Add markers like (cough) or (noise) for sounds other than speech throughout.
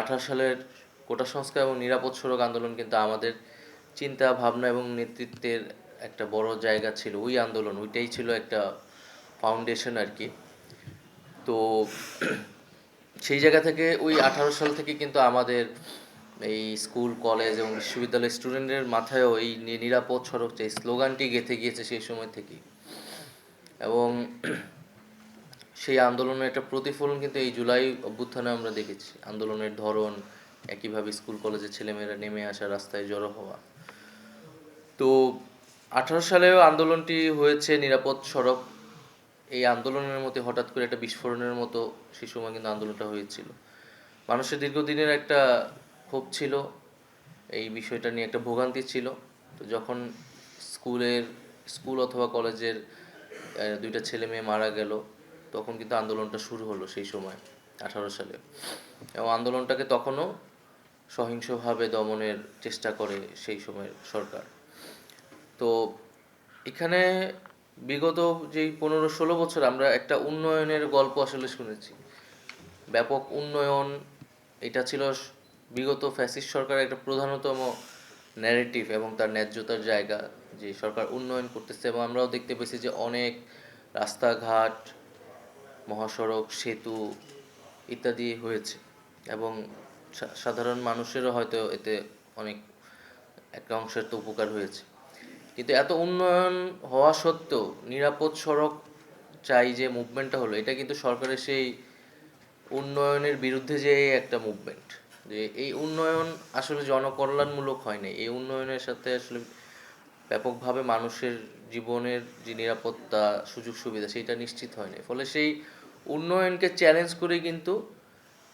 আঠারো সালের কোটা সংস্কার এবং নিরাপদ সড়ক আন্দোলন কিন্তু আমাদের চিন্তা, ভাবনা এবং নেতৃত্বের একটা বড় জায়গা ছিল। ওই আন্দোলন, ওইটাই ছিল একটা ফাউন্ডেশন আর কি তো সেই জায়গা থেকে ওই আঠারো সাল থেকে কিন্তু আমাদের এই স্কুল, কলেজ এবং বিশ্ববিদ্যালয়ের স্টুডেন্টের মাথায়ও এই নিরাপদ সড়ক যে স্লোগানটি গেঁথে গিয়েছে সেই সময় থেকেই। এবং সেই আন্দোলনের একটা প্রতিফলন কিন্তু এই জুলাই অভ্যুত্থানে আমরা দেখেছি। আন্দোলনের ধরন, একইভাবে স্কুল কলেজের ছেলেমেয়েরা নেমে আসা, রাস্তায় জড়ো হওয়া। তো আঠারো সালেও আন্দোলনটি হয়েছে নিরাপদ সড়ক। এই আন্দোলনের মধ্যে হঠাৎ করে একটা বিস্ফোরণের মতো সেই সময় কিন্তু আন্দোলনটা হয়েছিল। মানুষের দীর্ঘদিনের একটা ক্ষোভ ছিল। এই বিষয়টা নিয়ে একটা ভোগান্তি ছিল। তো যখন স্কুলের, স্কুল অথবা কলেজের দুইটা ছেলে মেয়ে মারা গেল তখন কিন্তু আন্দোলনটা শুরু হলো সেই সময়, আঠারো সালে। এবং আন্দোলনটাকে তখনও সহিংসভাবে দমনের চেষ্টা করে সেই সময়ের সরকার। তো এখানে বিগত যেই পনেরো ষোলো বছর আমরা একটা উন্নয়নের গল্প আসলে শুনেছি। ব্যাপক উন্নয়ন, এটা ছিল বিগত ফ্যাসিস্ট সরকারের একটা প্রধানতম ন্যারেটিভ এবং তার ন্যায্যতার জায়গা যে সরকার উন্নয়ন করতেছে। এবং আমরাও দেখতে পেয়েছি যে অনেক রাস্তাঘাট মহাসড়ক, সেতু ইত্যাদি হয়েছে। এবং সাধারণ মানুষেরও হয়তো এতে অনেক, একটা অংশের তো উপকার হয়েছে। কিন্তু এত উন্নয়ন হওয়া সত্ত্বেও নিরাপদ সড়ক চাই যে মুভমেন্টটা হলো, এটা কিন্তু সরকারের সেই উন্নয়নের বিরুদ্ধে যে একটা মুভমেন্ট যে এই উন্নয়ন আসলে জনকল্যাণমূলক হয় নাই। এই উন্নয়নের সাথে আসলে ব্যাপকভাবে মানুষের জীবনের যে নিরাপত্তা সুযোগ সুবিধা সেটা নিশ্চিত হয় নাই। ফলে সেই উন্নয়নকে চ্যালেঞ্জ করে কিন্তু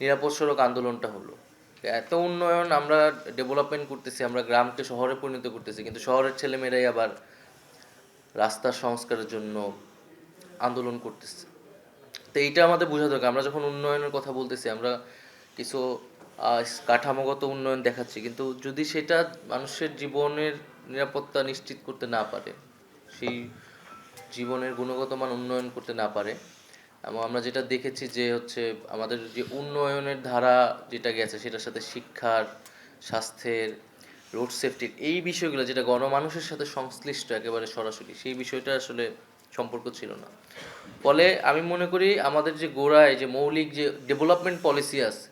নিরাপদ সড়ক আন্দোলনটা হলো। এত উন্নয়ন আমরা ডেভেলপমেন্ট করতেছি, আমরা গ্রামকে শহরে পরিণত করতেছি, কিন্তু শহরের ছেলেমেয়েরাই আবার রাস্তার সংস্কারের জন্য আন্দোলন করতেছে। তো এইটা আমাদের বোঝা দরকার। আমরা যখন উন্নয়নের কথা বলতেছি, আমরা কিছু কাঠামোগত উন্নয়ন দেখাচ্ছি, কিন্তু যদি সেটা মানুষের জীবনের নিরাপত্তা নিশ্চিত করতে না পারে, সেই জীবনের গুণগত মান উন্নয়ন করতে না পারে এবং আমরা যেটা দেখেছি যে হচ্ছে আমাদের যে উন্নয়নের ধারা যেটা গেছে সেটার সাথে শিক্ষার, স্বাস্থ্যের রোড সেফটির এই বিষয়গুলো, যেটা গণমানুষের সাথে সংশ্লিষ্ট একেবারে সরাসরি, সেই বিষয়টা আসলে সম্পর্ক ছিল না। ফলে আমি মনে করি আমাদের যে গোড়ায় যে মৌলিক যে ডেভেলপমেন্ট পলিসি আছে,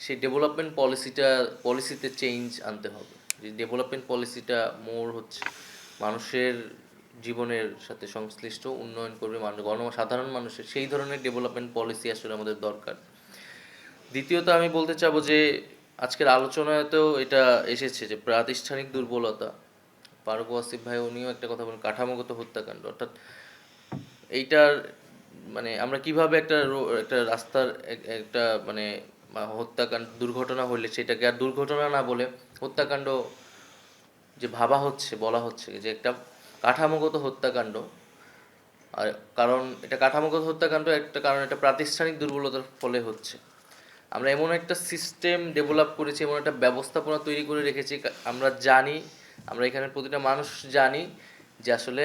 সেই ডেভেলপমেন্ট পলিসিটা পলিসিতে চেঞ্জ আনতে হবে। যে ডেভেলপমেন্ট পলিসিটা মোর হচ্ছে মানুষের জীবনের সাথে সংশ্লিষ্ট, উন্নয়ন করবে মানুষ গণ সাধারণ মানুষের, সেই ধরনের ডেভেলপমেন্ট পলিসি আসলে আমাদের দরকার। দ্বিতীয়ত আমি বলতে চাবো যে, আজকের আলোচনাতেও এটা এসেছে যে, প্রাতিষ্ঠানিক দুর্বলতা। ফারুক ওয়াসিফ ভাই উনিও একটা কথা বলেন, কাঠামোগত হত্যাকাণ্ড। অর্থাৎ এইটার মানে আমরা কীভাবে একটা একটা রাস্তার একটা মানে হত্যাকাণ্ড, দুর্ঘটনা হলে সেটাকে আর দুর্ঘটনা না বলে হত্যাকাণ্ড যে ভাবা হচ্ছে, বলা হচ্ছে যে একটা কাঠামোগত হত্যাকাণ্ড। আর কারণ এটা কাঠামোগত হত্যাকাণ্ড, একটা কারণ এটা প্রাতিষ্ঠানিক দুর্বলতার ফলে হচ্ছে। আমরা এমন একটা সিস্টেম ডেভেলপ করেছি, এমন একটা ব্যবস্থাপনা তৈরি করে রেখেছি আমরা জানি, আমরা এখানে প্রতিটা মানুষ জানি যে আসলে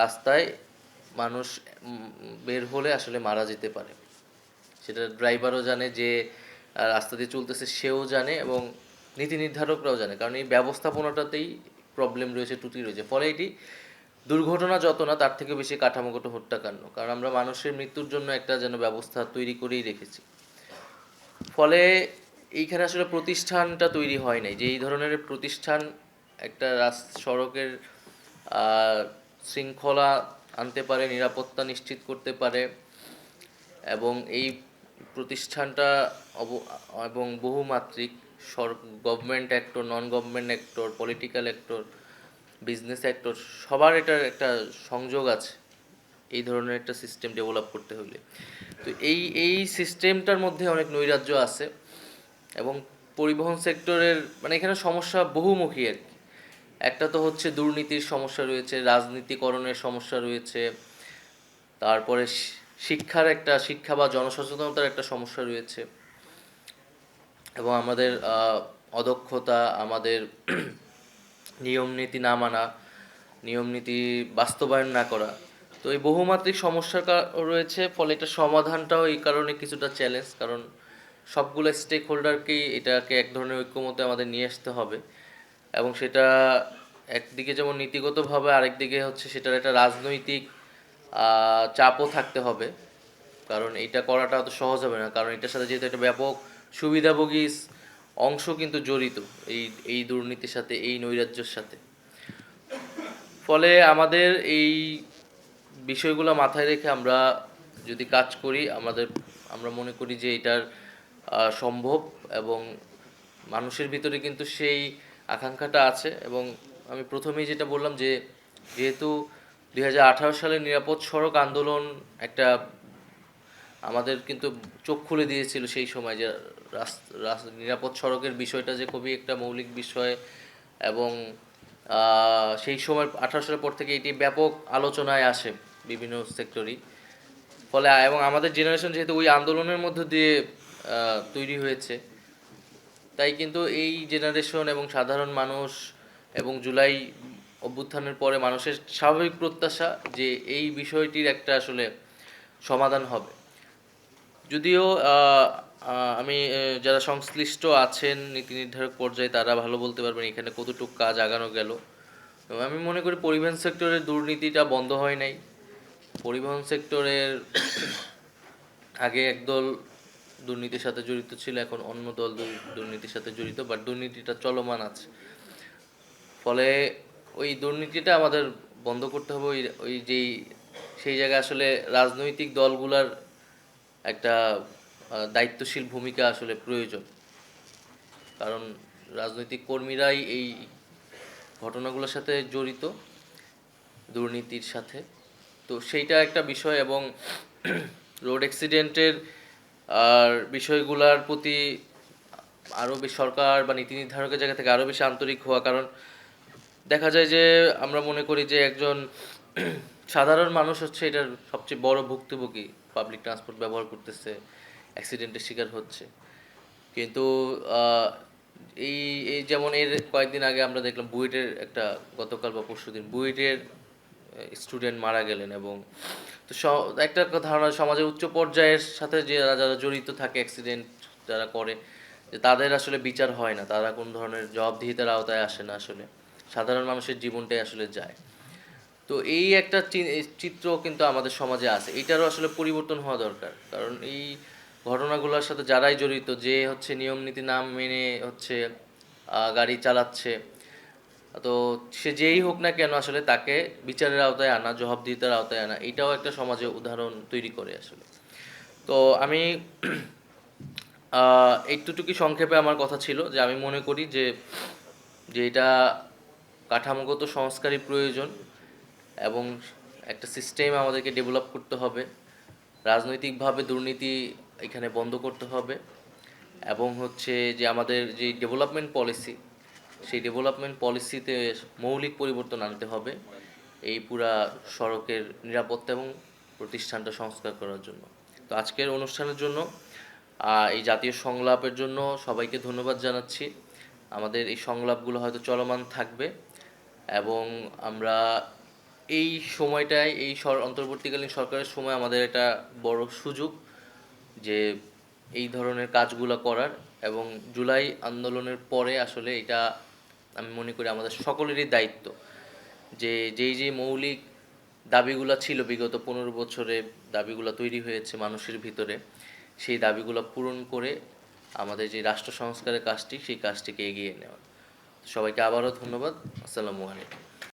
রাস্তায় মানুষ বের হলে আসলে মারা যেতে পারে। সেটা ড্রাইভারও জানে যে রাস্তা দিয়ে চলতেছে, সেও জানে এবং নীতি নির্ধারকরাও জানে। কারণ এই ব্যবস্থাপনাটাতেই প্রবলেম রয়েছে ত্রুটি রয়েছে। ফলে এটি দুর্ঘটনা যত না, তার থেকে বেশি কাঠামোগত হত্যাকাণ্ড। কারণ আমরা মানুষের মৃত্যুর জন্য একটা যেন ব্যবস্থা তৈরি করেই রেখেছি। ফলে এইখানে আসলে প্রতিষ্ঠানটা তৈরি হয় নাই। যে এই ধরনের প্রতিষ্ঠান, একটা সড়কের শৃঙ্খলা আনতে পারে, নিরাপত্তা নিশ্চিত করতে পারে, এবং এই প্রতিষ্ঠানটা অব- এবং বহুমাত্রিক সর government actor non government actor political actor business actor সবার এটার একটা সংযোগ আছে। এই ধরনের একটা সিস্টেম ডেভেলপ করতে হলে তো এই এই সিস্টেমটার মধ্যে অনেক নৈরাজ্য আছে এবং পরিবহন সেক্টরের মানে এখানে সমস্যা বহুমুখী আর কি। একটা তো হচ্ছে দুর্নীতির সমস্যা রয়েছে, রাজনীতিকরণের সমস্যা রয়েছে, তারপরে শিক্ষার একটা, শিক্ষা বা জনসচেতনতার একটা সমস্যা রয়েছে। এবং আমাদের অদক্ষতা, আমাদের (clears throat) নিয়ম নীতি না মানা, নিয়ম নীতি বাস্তবায়ন না করা, তো এই বহুমাত্রিক সমস্যার কা- রয়েছে, ফলে এটা সমাধানটাও এই কারণে কিছুটা চ্যালেঞ্জ কারণ সবগুলো স্টেক হোল্ডারকেই এটাকে এক ধরনের ঐক্যমতে আমাদের নিয়ে আসতে হবে, এবং সেটা একদিকে যেমন নীতিগতভাবে, আরেকদিকে হচ্ছে সেটার একটা রাজনৈতিক চাপও থাকতে হবে, কারণ এটা করাটা অত সহজ হবে না, কারণ এটার সাথে যেহেতু একটা ব্যাপক সুবিধাভোগী অংশ কিন্তু জড়িত এই এই দুর্নীতির সাথে, এই নৈরাজ্যের সাথে। ফলে আমাদের এই বিষয়গুলো মাথায় রেখে আমরা যদি কাজ করি, আমাদের, আমরা মনে করি যে এটার সম্ভব এবং মানুষের ভিতরে কিন্তু সেই আকাঙ্ক্ষাটা আছে এবং আমি প্রথমেই যেটা বললাম যে, যেহেতু দুই সালের নিরাপদ সড়ক আন্দোলন একটা আমাদের কিন্তু চোখ খুলে দিয়েছিল সেই সময় যে নিরাপদ সড়কের বিষয়টা যে খুবই একটা মৌলিক বিষয় এবং সেই সময় আঠারো সালের পর থেকে এটি ব্যাপক আলোচনায় আসে বিভিন্ন সেক্টরই। ফলে এবং আমাদের জেনারেশন যেহেতু ওই আন্দোলনের মধ্য দিয়ে তৈরি হয়েছে, তাই কিন্তু এই জেনারেশন এবং সাধারণ মানুষ এবং জুলাই অভ্যুত্থানের পরে মানুষের স্বাভাবিক প্রত্যাশা যে এই বিষয়টির একটা আসলে সমাধান হবে। যদিও আমি যারা সংশ্লিষ্ট আছেন নীতি নির্ধারক পর্যায়ে, তারা ভালো বলতে পারবেন এখানে কতটুকু কাজ আগানো গেল। আমি মনে করি পরিবহন সেক্টরের দুর্নীতিটা বন্ধ হয় নাই। পরিবহন সেক্টরের আগে একদল দুর্নীতির সাথে জড়িত ছিল, এখন অন্য দল দুর্নীতির সাথে জড়িত বাট দুর্নীতিটা চলমান আছে। ফলে ওই দুর্নীতিটা আমাদের বন্ধ করতে হবে, ওই ওই যেই, সেই জায়গায় আসলে রাজনৈতিক দলগুলার একটা দায়িত্বশীল ভূমিকা আসলে প্রয়োজন। কারণ রাজনৈতিক কর্মীরাই এই ঘটনাগুলোর সাথে জড়িত, দুর্নীতির সাথে। তো সেইটা একটা বিষয় এবং রোড অ্যাক্সিডেন্টের, আর বিষয়গুলোর প্রতি আরও বেশি সরকার বা নীতি নির্ধারকের জায়গা থেকে আরও বেশি আন্তরিক হওয়া। কারণ দেখা যায় যে আমরা মনে করি যে একজন সাধারণ মানুষ হচ্ছে এটার সবচেয়ে বড় ভুক্তভোগী। পাবলিক ট্রান্সপোর্ট ব্যবহার করতেছে অ্যাক্সিডেন্টের শিকার হচ্ছে। কিন্তু এই এই যেমন এর কয়েকদিন আগে আমরা দেখলাম বুয়েটের একটা, গতকাল বা পরশুদিন বুয়েটের স্টুডেন্ট মারা গেলেন এবং তো একটা ধারণা সমাজের উচ্চ পর্যায়ের সাথে যে যারা যারা জড়িত থাকে অ্যাক্সিডেন্ট যারা করে, যে তাদের আসলে বিচার হয় না। তারা কোন ধরনের জবাবদিহিতার আওতায় আসে না আসলে। সাধারণ মানুষের জীবনটাই আসলে যায়। তো এই একটা চিত্র কিন্তু আমাদের সমাজে আছে। এটারও আসলে পরিবর্তন হওয়া দরকার। কারণ এই ঘটনাগুলোর সাথে যারাই জড়িত, যে হচ্ছে নিয়ম নীতি না মেনে হচ্ছে গাড়ি চালাচ্ছে, তো সে যেই হোক না কেন আসলে তাকে বিচারের আওতায় আনা, জবাবদিহিতার আওতায় আনা, এটাও একটা সমাজে উদাহরণ তৈরি করে আসলে। তো আমি একটুটুকু সংক্ষেপে আমার কথা ছিল যে আমি মনে করি যে যে এটা কাঠামোগত সংস্কারই প্রয়োজন। এবং একটা সিস্টেম আমাদেরকে ডেভেলপ করতে হবে। রাজনৈতিকভাবে দুর্নীতি এখানে বন্ধ করতে হবে এবং হচ্ছে যে আমাদের যে ডেভেলপমেন্ট পলিসি সেই ডেভেলপমেন্ট পলিসিতে মৌলিক পরিবর্তন আনতে হবে এই পুরা সড়কের নিরাপত্তা এবং প্রতিষ্ঠানটা সংস্কার করার জন্য। তো আজকের অনুষ্ঠানের জন্য এই জাতীয় সংলাপের জন্য সবাইকে ধন্যবাদ জানাচ্ছি। আমাদের এই সংলাপগুলো হয়তো চলমান থাকবে এবং আমরা এই সময়টায়, এই অন্তর্বর্তীকালীন সরকারের সময় আমাদের একটা বড় সুযোগ যে এই ধরনের কাজগুলো করার এবং জুলাই আন্দোলনের পরে আসলে এটা আমি মনে করি আমাদের সকলেরই দায়িত্ব যে যেই যেই মৌলিক দাবিগুলো ছিল বিগত পনেরো বছরে দাবিগুলো তৈরি হয়েছে মানুষের ভিতরে, সেই দাবিগুলো পূরণ করে আমাদের যে রাষ্ট্র সংস্কারের কাজটি, সেই কাজটিকে এগিয়ে নেওয়া। সবাইকে আবারও ধন্যবাদ। আসসালামু আলাইকুম।